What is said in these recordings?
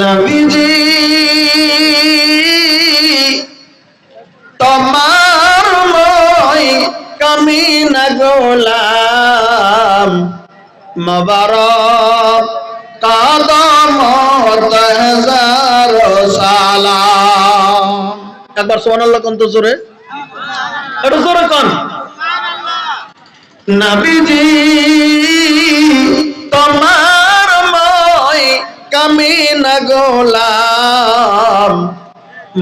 নবীজি, তোমার মই কামিনা গোলাম। মবারক কাদম সালাম। একবার সুবহানাল্লাহ কোন জোরে? একটু জোরে কোন। নবীজি গোলাম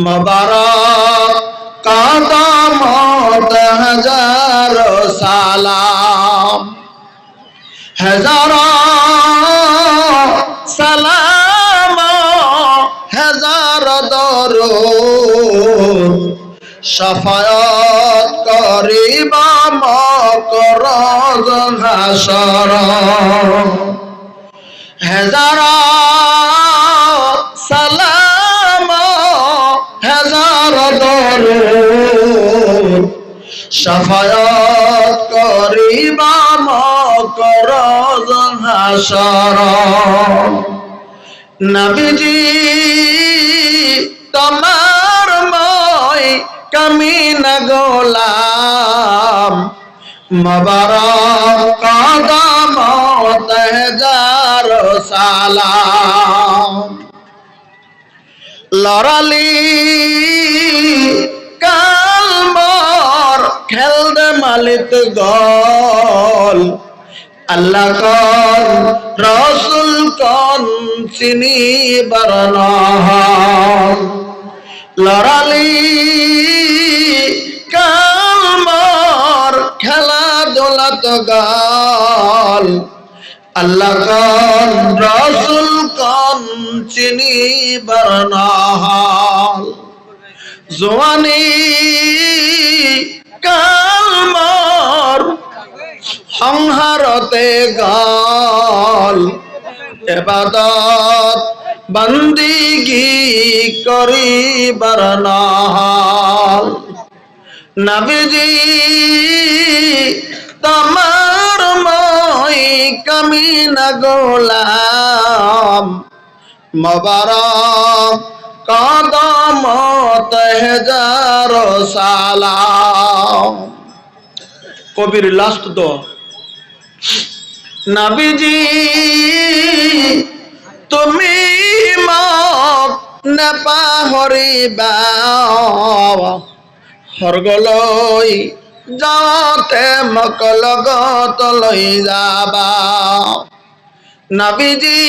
মবারক কাদম হাজার সালাম। হাজার সালাম হাজার দরুদ। সাফায়াত করিবা মকর হাসর। হাজার সাফায়াত করিবা মকর হাসর। নবীজি তোমার মই কামিন গোলাম। মবারক কদম তহজার সালাম। লড়ালি কালমর খেলদে মালিত গল আল্লাহ কন রসুল কন চিনি বরণ লড়ালি কালমর খেলা দোলত গল। আল্লাহ কন রসুল কন চিনি বরণ জোয়ানি কালমর সংহারতে গল এবাদত বন্দিগি করিবার নহল। নবীজি তোমার মই কামিন গোলাম কদম তেহজার সালাম। কবির লাস্ট তো নাবিজি, তুমি মক নেপাহৰিবা সৰ্গলৈ যাওঁতে মোক লগত লৈ যাবা। নাবিজি,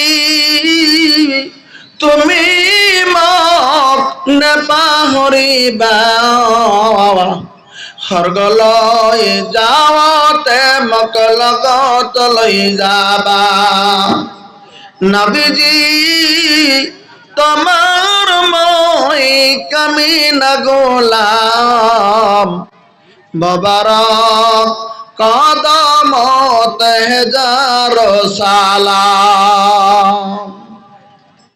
তুমি মক নেপাহৰিবা সৰ্গলৈ যাওঁতে মোক লগত লৈ যাবা। নবীজি, তোমার মই কামিন গোলাম। ববারক কদম তেহজার সালাম।